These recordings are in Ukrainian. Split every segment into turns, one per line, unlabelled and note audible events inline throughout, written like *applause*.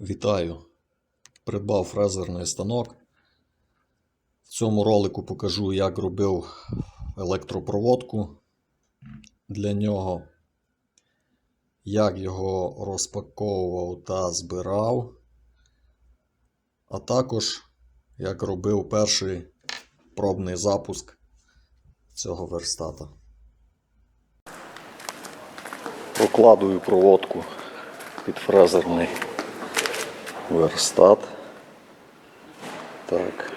Вітаю! Придбав фрезерний станок. В цьому ролику покажу, як робив електропроводку для нього, як його розпаковував та збирав, а також як робив перший пробний запуск цього верстата. Прокладую проводку під фрезерний верстат. Так.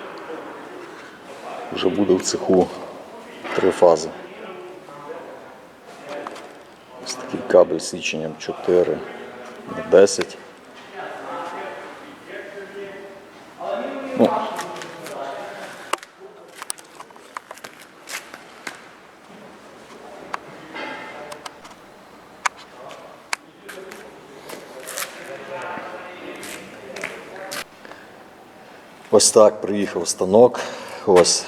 Вже буде в цеху три фази. Ось такий кабель січенням 4 на 10. Ну, Ось так приїхав станок. Ось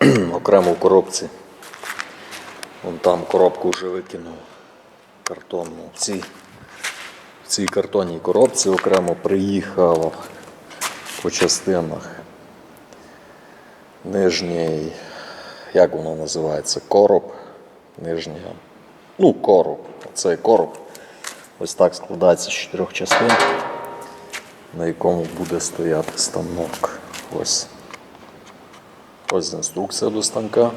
*clears throat* окремо в коробці. Вон там коробку вже викинув картонну. В цій, в цій картонній коробці окремо приїхав по частинах. Нижній, як воно називається, короб. Нижня. Ну, короб. Оцей короб. Ось так складається з чотирьох частин на якому буде стояти станок. Ось. Ось інструкція до станка.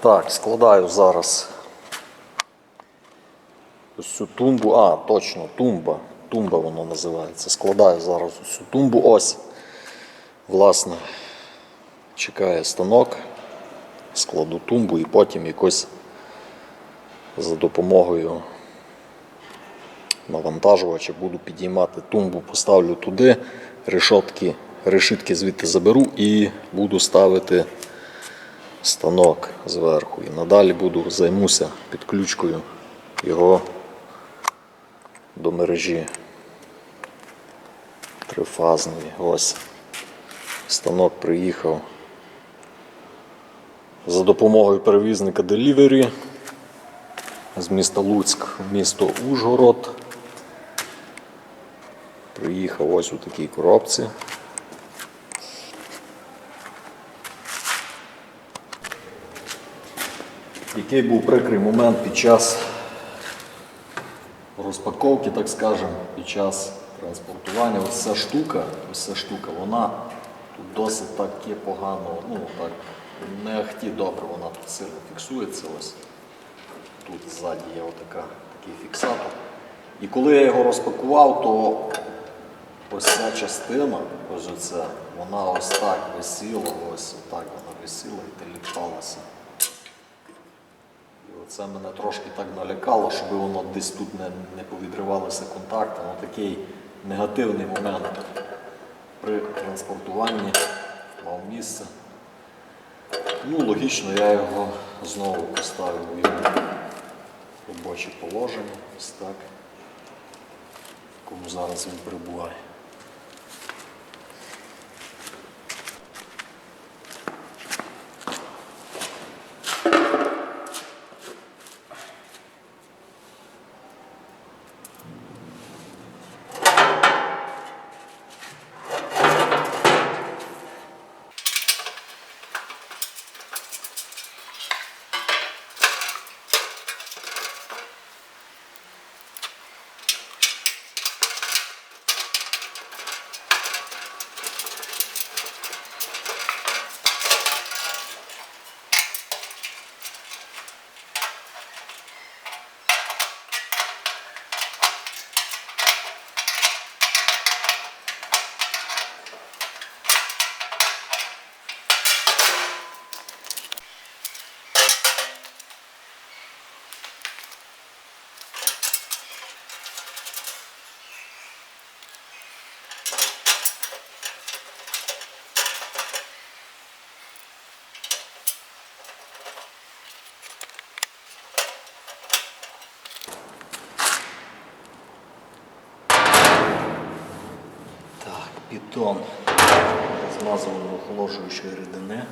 Так, складаю зараз ось цю тумбу. А, точно, тумба. Тумба воно називається. Складаю зараз ось цю тумбу. Ось. Власне, чекає станок, складу тумбу і потім якось за допомогою навантажувача буду підіймати тумбу, поставлю туди, решетки, решітки звідти заберу і буду ставити станок зверху. І надалі буду займуся підключкою його до мережі трифазної. Ось станок приїхав за допомогою перевізника Delivery з міста Луцьк в місто Ужгород. Приїхав ось у такій коробці. Який був прикрий момент під час розпаковки, так скажемо, під час транспортування. Ось ця штука, ось ця штука, вона тут досить таки погано, ну так, не ахті добре, вона тут сильно фіксується. Ось тут ззаді є отака, такий фіксатор. І коли я його розпакував, то ось ця частина, ось оця, вона ось так висіла, ось отак вона висіла і теліпалася. І оце мене трошки так налякало, щоб воно десь тут не, не повідривалися контакти. Ну, такий негативний момент при транспортуванні мав місце. Ну, логічно, я його знову поставив в його робоче положення. Ось так. В якому зараз він перебуває. Бетон змазуваний охолоджуючої рідини.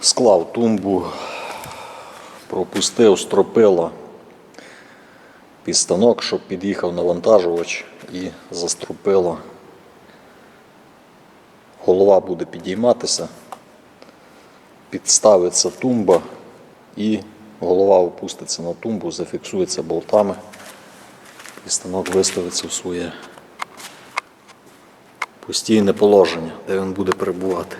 Склав тумбу, пропустив стропила під станок, щоб під'їхав навантажувач і застропило. Голова буде підійматися, підставиться тумба і голова опуститься на тумбу, зафіксується болтами і станок виставиться в своє постійне положення, де він буде перебувати.